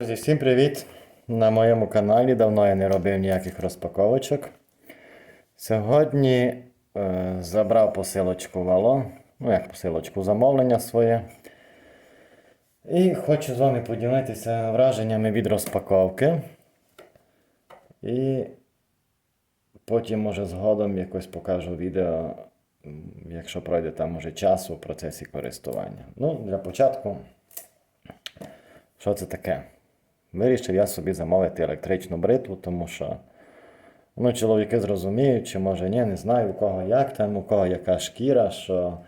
Друзі, всім привіт! На моєму каналі давно я не робив ніяких розпаковочок. Сьогодні е, забрав посилочку Вало, ну як посилочку замовлення своє. І хочу з вами поділитися враженнями від розпаковки. І потім, може, згодом якось покажу відео, якщо пройде там може часу в процесі користування. Ну, для початку, що це таке? Вирішив я собі замовити електричну бритву, тому що ну, чоловіки зрозуміють, чи може ні, не знаю, у кого як там, у кого яка шкіра, що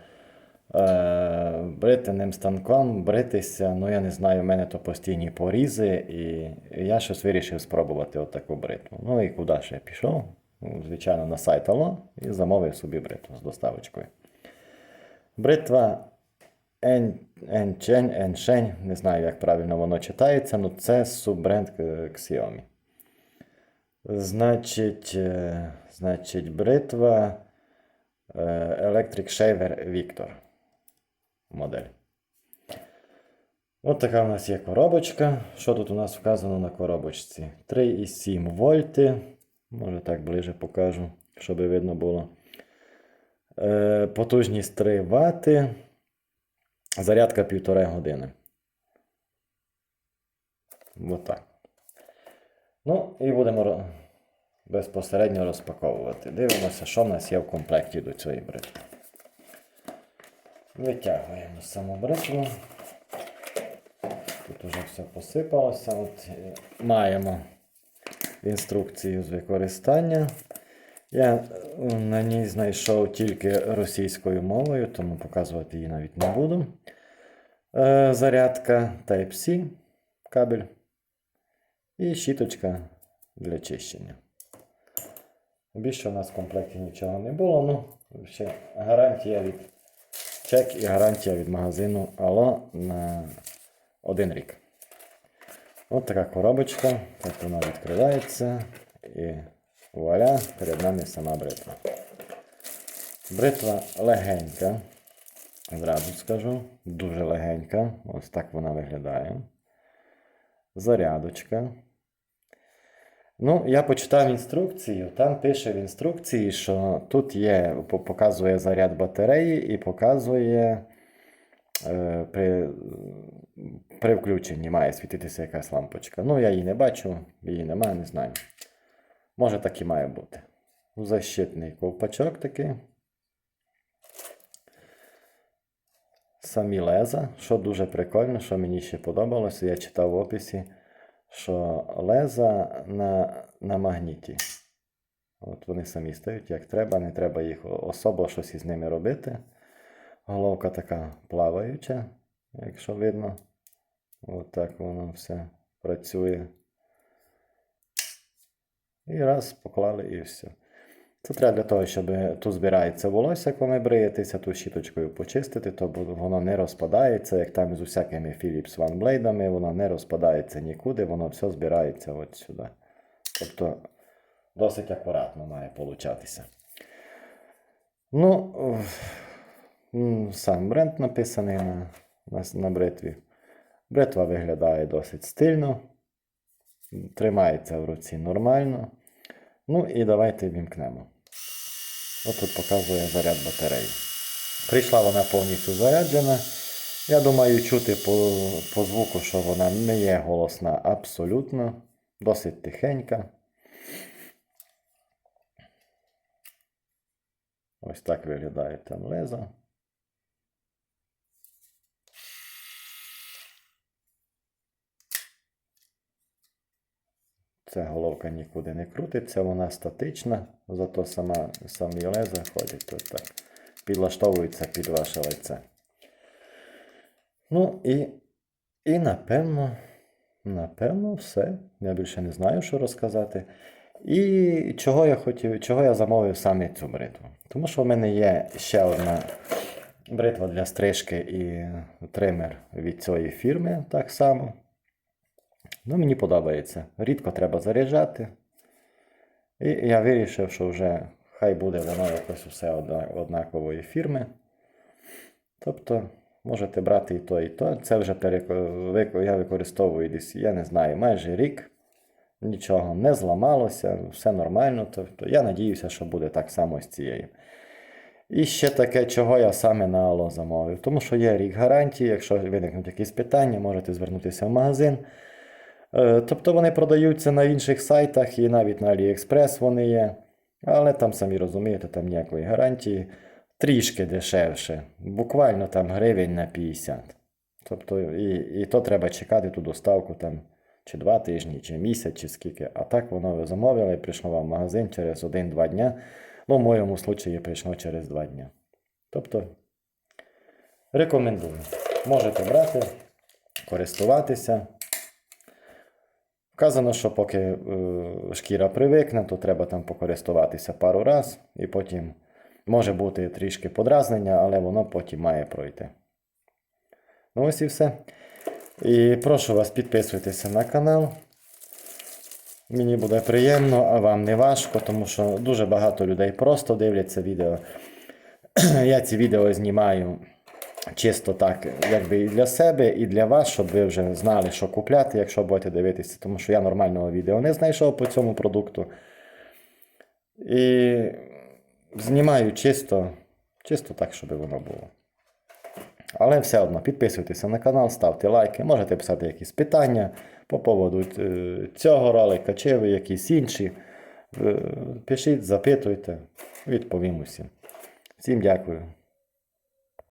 е, бритинним станком бритися, ну я не знаю, у мене то постійні порізи, і я щось вирішив спробувати отаку бритву. Ну і куди ж я пішов? Ну, Звичайно, на сайт Ало і замовив собі бритву з доставочкою. Бритва Енчень, Еншень, не знаю, як правильно воно читається, але це суббренд Xiaomi. Значить, е, значить, бритва е, Electric Shaver Victor модель. От така у нас є коробочка. Що тут у нас вказано на коробочці? 3,7 вольти. Може так ближе покажу, щоб видно було. Е, Потужність 3 вати. Зарядка півтори години. От так. Ну, і будемо безпосередньо розпаковувати. Дивимося, що в нас є в комплекті до цієї бритви. Витягуємо саму бритву. Тут вже все посипалося. От е, маємо інструкцію з використання. Я е, на ній знайшов тільки російською мовою, тому показувати її навіть не буду. Е, зарядка Type-C кабель і щіточка для чищення. Більше у нас в комплекті нічого не було. Ну, ще гарантія від чек і гарантія від магазину Ало на один рік. Ось така коробочка. Так вона відкривається. І вуаля, перед нами сама бритва. Бритва легенька. Зразу скажу. Дуже легенька. Ось так вона виглядає. Зарядочка. Ну, я почитав інструкцію. Там пише в інструкції, що тут є, показує заряд батареї і показує е, при, при включенні має світитися якась лампочка. Ну, я її не бачу, її немає, не знаю. Може, так і має бути. Защитний ковпачок такий. Самі леза, що дуже прикольно, що мені ще подобалося, я читав в описі, що леза на, на магніті. От вони самі стають як треба, не треба їх особо щось із ними робити. Головка така плаваюча, якщо видно. От воно все працює. І раз, поклали і все. Це треба для того, щоб тут збирається волосся, коли бриєтеся, ту щіточкою почистити, то воно не розпадається, як там з усякими Philips OneBlade, воно не розпадається нікуди, воно все збирається от сюди. Тобто досить акуратно має получатися. Ну, сам бренд написаний на, на, на бритві. Бритва виглядає досить стильно, тримається в руці нормально. Ну і давайте вімкнемо. Ось тут показує заряд батареї. Прийшла вона повністю заряджена. Я думаю, чути по, по звуку, що вона не є голосна абсолютно. Досить тихенька. Ось так виглядає там лезо. Ця головка нікуди не крутиться, вона статична, зато сама, самі леза ходять ось так. Підлаштовуються під ваше лице. Ну і, і напевно, напевно, все. Я більше не знаю, що розказати. І чого я хотів, чого я замовив саме цю бритву? Тому що в мене є ще одна бритва для стрижки і тример від цієї фірми так само. Ну, мені подобається. Рідко треба заряджати. І я вирішив, що вже хай буде воно якось усе однакової фірми. Тобто Можете брати і то, і то. Це вже я використовую десь, я не знаю, майже рік. Нічого не зламалося, все нормально. Тобто я надіюся, що буде так само з цією. І ще таке, чого я саме на Ало замовив. Тому що є рік гарантії, якщо виникнуть якісь питання, можете звернутися в магазин. Е, Тобто вони продаються на інших сайтах і навіть на AliExpress вони є. Але там, самі розумієте, там ніякої гарантії. Трішки дешевше. Буквально там гривень на 50. Тобто, і, і то треба чекати ту доставку там чи два тижні, чи місяць, чи скільки. А так воно ви замовили, прийшло вам в магазин через 1-2 дня. Ну, в моєму случаї прийшло через 2 дня. Тобто, рекомендую. Можете брати, користуватися. Вказано, що поки е, шкіра привикне, то треба там покористуватися пару раз, і потім може бути трішки подразнення, але воно потім має пройти. Ну ось і все. І прошу вас підписуйтеся на канал. Мені буде приємно, а вам не важко, тому що дуже багато людей просто дивляться відео. Я ці відео знімаю чисто так, якби і для себе, і для вас, щоб ви вже знали, що купляти, якщо будете дивитися, тому що я нормального відео не знайшов по цьому продукту. І знімаю чисто, чисто так, щоб воно було. Але все одно підписуйтеся на канал, ставте лайки, можете писати якісь питання по поводу е, цього ролика, чи ви якісь інші. Е, Пишіть, запитуйте, відповім усім. Всім дякую.